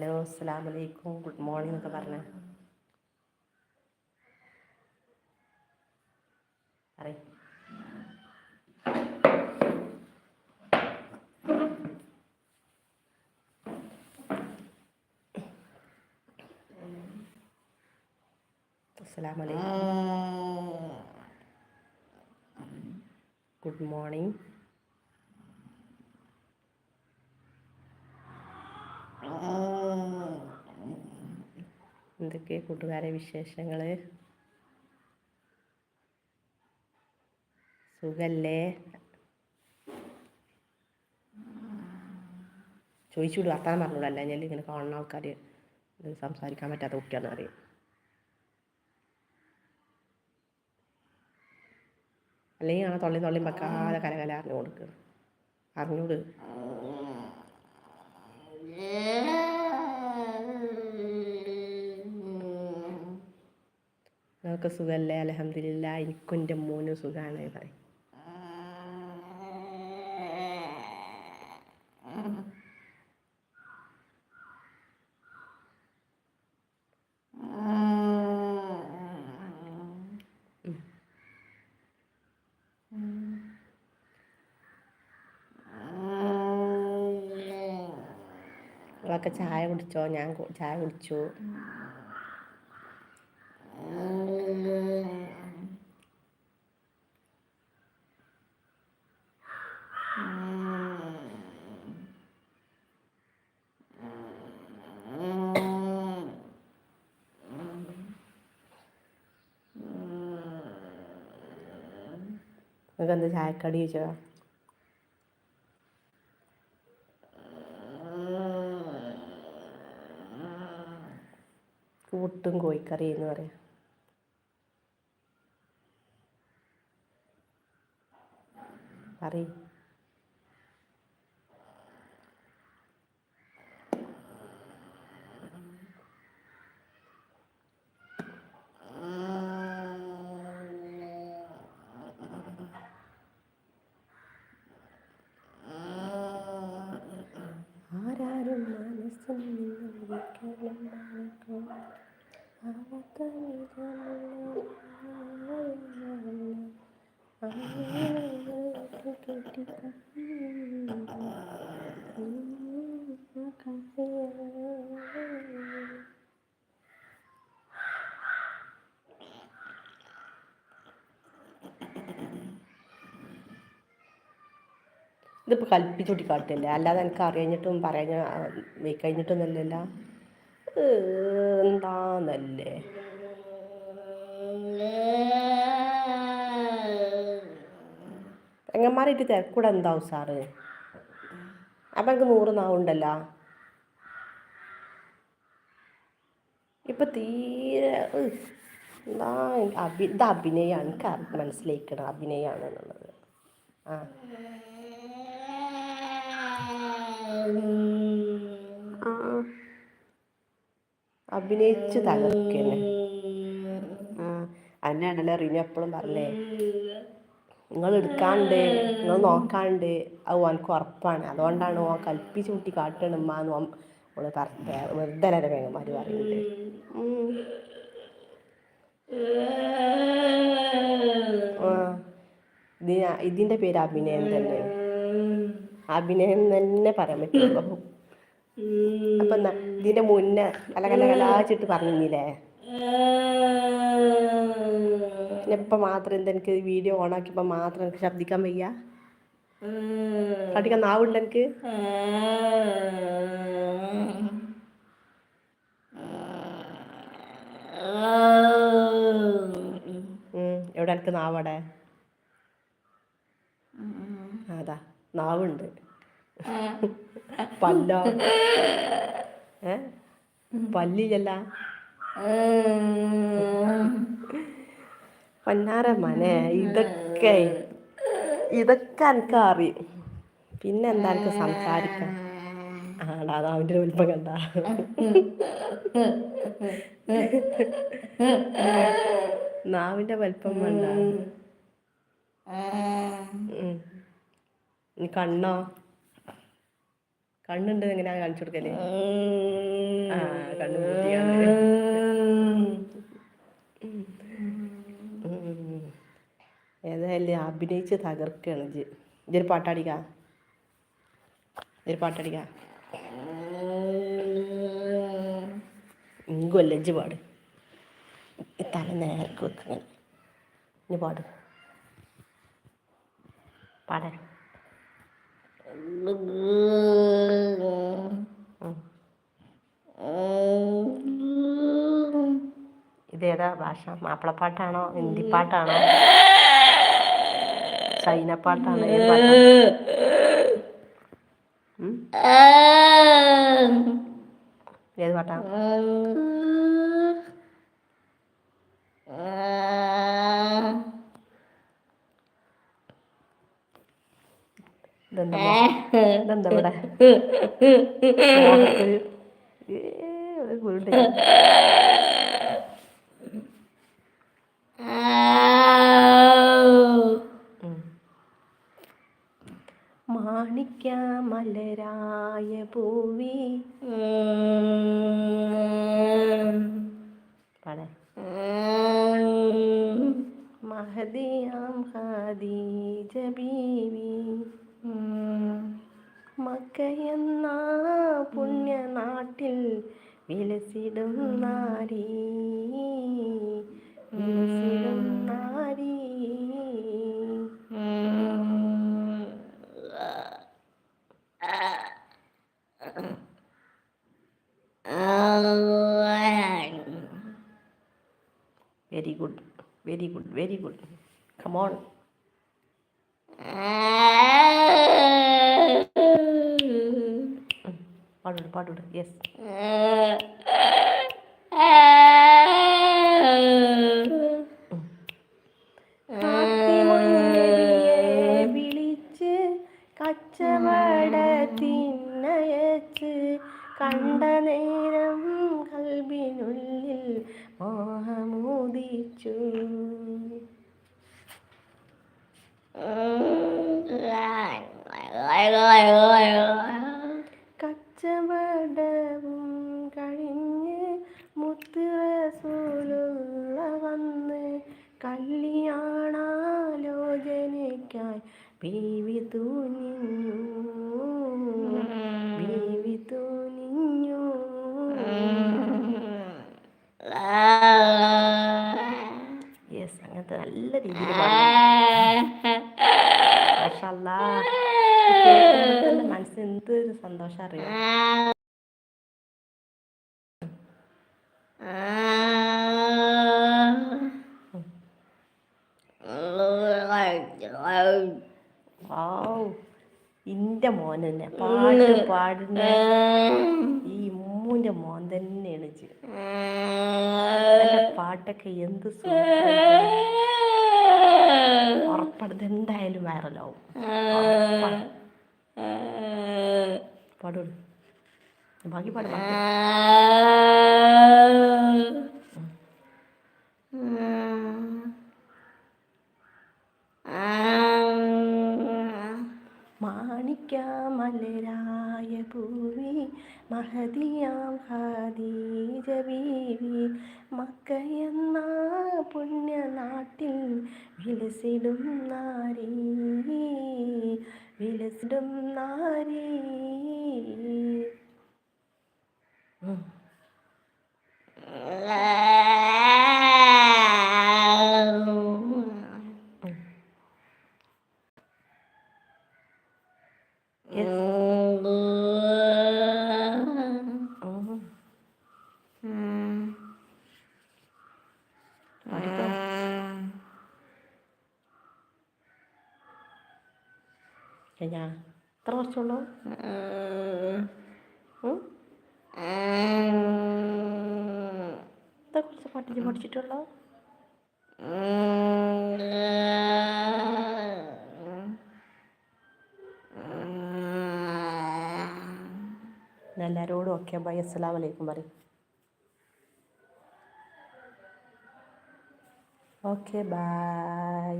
Hello അസ്സാം വലൈക്കും good morning എന്നൊക്കെ പറഞ്ഞ. പറയ്. അസ്സാം വലൈക്കും ഗുഡ് മോർണിംഗ് എന്തൊക്കെ കൂട്ടുകാരെ വിശേഷങ്ങൾ സുഖല്ലേ? ചോദിച്ചുകൂടി വർത്താനം പറഞ്ഞോളൂ അല്ല ഞാൻ ഇങ്ങനെ കാണുന്ന ആൾക്കാർ സംസാരിക്കാൻ പറ്റാത്ത കുട്ടിയാണെന്ന് അറിയും അല്ലെങ്കിൽ ആ തൊള്ളി തൊള്ളി വെക്കാതെ കലകല അറിഞ്ഞു കൊടുക്കുക അറിഞ്ഞൂട് നിങ്ങൾക്ക് സുഖമല്ലേ അലഹമില്ല എനിക്കും എന്റെ മോനും സുഖമാണ് പറയും ചായ കുടിച്ചോ ഞാൻ ചായ കുടിച്ചു നിങ്ങൾക്ക് എന്ത് ചായക്കടി ചോദിച്ചോ കൂട്ടും കോഴിക്കറി എന്ന് പറയാം. പറയ്. ഇതിപ്പോൾ കൽപ്പിച്ചൂട്ടി കാട്ടല്ലേ അല്ലാതെ എനിക്ക് അറിയഞ്ഞിട്ടും പറയാഞ്ഞ കഴിഞ്ഞിട്ടൊന്നല്ലല്ലോ എന്താന്നല്ലേ? പെങ്ങന്മാരായിട്ട് തിരക്കൂടെ എന്താവും സാറ്? അപ്പം എനിക്ക് നൂറ് നാവുണ്ടല്ലോ. ഇപ്പം തീരെ എന്താ അഭി ഇത് അഭിനയമാണ് എനിക്ക് മനസ്സിലാക്കണം അഭിനയമാണ് എന്നുള്ളത്. ആ. അഭിനയിച്ച് തകർക്കന്നെ ആ. അതിനാണല്ലോ റീന എപ്പോഴും പറഞ്ഞേ നിങ്ങൾ എടുക്കാണ്ട് നിങ്ങൾ നോക്കാണ്ട് അത് ഓനക്ക് ഉറപ്പാണ്. അതുകൊണ്ടാണ് ഓൻ കൽപ്പിച്ച് കൂട്ടി കാട്ടണമ്മാന്ന് ഓൻ ഓൾ പറഞ്ഞ. വെറുതെ അല്ല വേഗന്മാര് പറയുന്നത്? ആ. ഇതിന് ഇതിന്റെ പേര് അഭിനയം തന്നെ. അഭിനയം തന്നെ പറയാൻ പറ്റുള്ളൂ അപ്പൊ എന്നാ ഇതിന്റെ മുന്നേ കല കല കലാച്ചിട്ട് പറഞ്ഞില്ലേ? ഇപ്പൊ മാത്രം എന്താ എനിക്ക് വീഡിയോ ഓണാക്കിയപ്പോ മാത്രം എനിക്ക് ശബ്ദിക്കാൻ വയ്യ. ശബ്ദിക്കാൻ നാവുണ്ട് എനിക്ക്? എവിടെ എനിക്ക് നാവടെ? അതാ നാവുണ്ട്. പല്ല. ഏ? പല്ലിയല്ല. പൊന്നാര മനെ ഇതൊക്കെ ഇതൊക്കെ എനിക്ക് അറിയും. പിന്നെ എന്താ എനിക്ക് സംസാരിക്കാം ആടാ അത് അവന്റെ വലിപ്പം കണ്ട. നാവിന്റെ വലിപ്പം. ഇനി കണ്ണോ. കണ്ണുണ്ട് എങ്ങനെയാ കാണിച്ചു കൊടുക്കല്ലേ കണ്ണു ഏതായാലും അഭിനയിച്ച് തകർക്കുകയാണ് ഇജ് ഇതൊരു പാട്ടാടിക്കാ. ഇതൊരു പാട്ടടിക്കാ. ഇങ്കുമല്ല ഇജ്ജ് പാട്. തല നേരക്ക് വെക്കുക ഇനി പാട്. പാടാൻ ഇതേതാ ഭാഷ മാപ്പിളപ്പാട്ടാണോ ഹിന്ദി പാട്ടാണോ ചൈന പാട്ടാണോ ഏത് പാട്ടാണ് ഇതെന്താ ഇവിടെ കുരുണ്ട്. മാണിക്ക മലരായ പൂവി. പാടേ. മഹദിയാം ഖദീജ ബീവി. മക്കയെന്ന പുണ്യനാട്ടിൽ വിലസിടും നാരി. വിലസിടും നാരി. Very good very good very good come on പാടൂട് പാടൂട് യെസ് വിളിച്ച് കച്ചവടത്തിനയച്ച് കണ്ട കച്ചവടവും കഴിഞ്ഞ് മുത്തുറസൂലുള്ള വന്ന് കല്യാണാലോചനയ്ക്കായി ബീവി തൂനിഞ്ഞു. ബീവി തൂനിഞ്ഞു. യെസ് അങ്ങനത്തെ നല്ല രീതിയിൽ സന്തോഷം അറിയാം ഇന്റെ മോൻ തന്നെ പാട്ട് പാടുന്ന ഈ ഇമ്മൂന്റെ മോൻ തന്നെയാണ് പാട്ടൊക്കെ എന്ത് ഉറപ്പടുത്ത് എന്തായാലും വൈറലാവും ഉറപ്പാണ്. ബാക്കി പാട്. മാണിക്യമലരായ പൂവി മഹതിയാം ഖദീജ ബീവി മക്കയെന്ന പുണ്യനാട്ടിൽ വിലസിടും നാരി വിലസിടും നാരി കഴിഞ്ഞാ? എത്ര കുറച്ചുള്ളൂ ഇത്ര കുറച്ച് പാട്ടിച്ച് പഠിച്ചിട്ടുള്ളൂ? എല്ലാവരോടും ഓക്കെ ബൈ അസ്സലാം വലൈക്കും പറയും. Okay bye.